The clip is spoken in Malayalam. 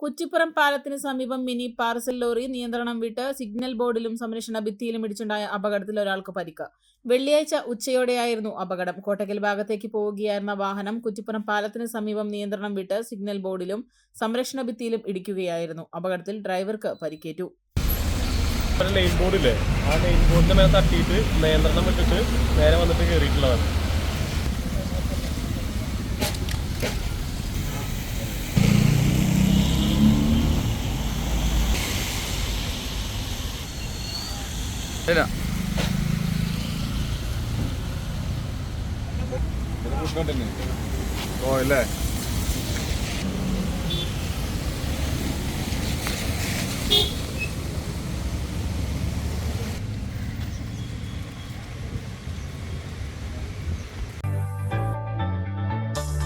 കുറ്റിപ്പുറം പാലത്തിന് സമീപം മിനി പാർസൽ ലോറി നിയന്ത്രണം വിട്ട് സിഗ്നൽ ബോർഡിലും സംരക്ഷണ ഭിത്തിയിലും ഇടിച്ചുണ്ടായ അപകടത്തിൽ ഒരാൾക്ക് പരിക്ക്. വെള്ളിയാഴ്ച ഉച്ചയോടെയായിരുന്നു അപകടം. കോട്ടക്കൽ ഭാഗത്തേക്ക് പോവുകയായിരുന്ന വാഹനം കുറ്റിപ്പുറം പാലത്തിന് സമീപം നിയന്ത്രണം വിട്ട് സിഗ്നൽ ബോർഡിലും സംരക്ഷണ ഭിത്തിയിലും ഇടിക്കുകയായിരുന്നു. അപകടത്തിൽ ഡ്രൈവർക്ക് പരിക്കേറ്റു. ഒരു ലൈൻ ബോർഡില്ലേ ആ ലൈൻ ബോർഡിന്റെ മേലെ തട്ടിയിട്ട് നിയന്ത്രണം വിട്ടിട്ട് നേരെ വന്നിട്ട് കയറിയിട്ടുള്ളതാണ് ഇല്ല ഓ ഇല്ലേ?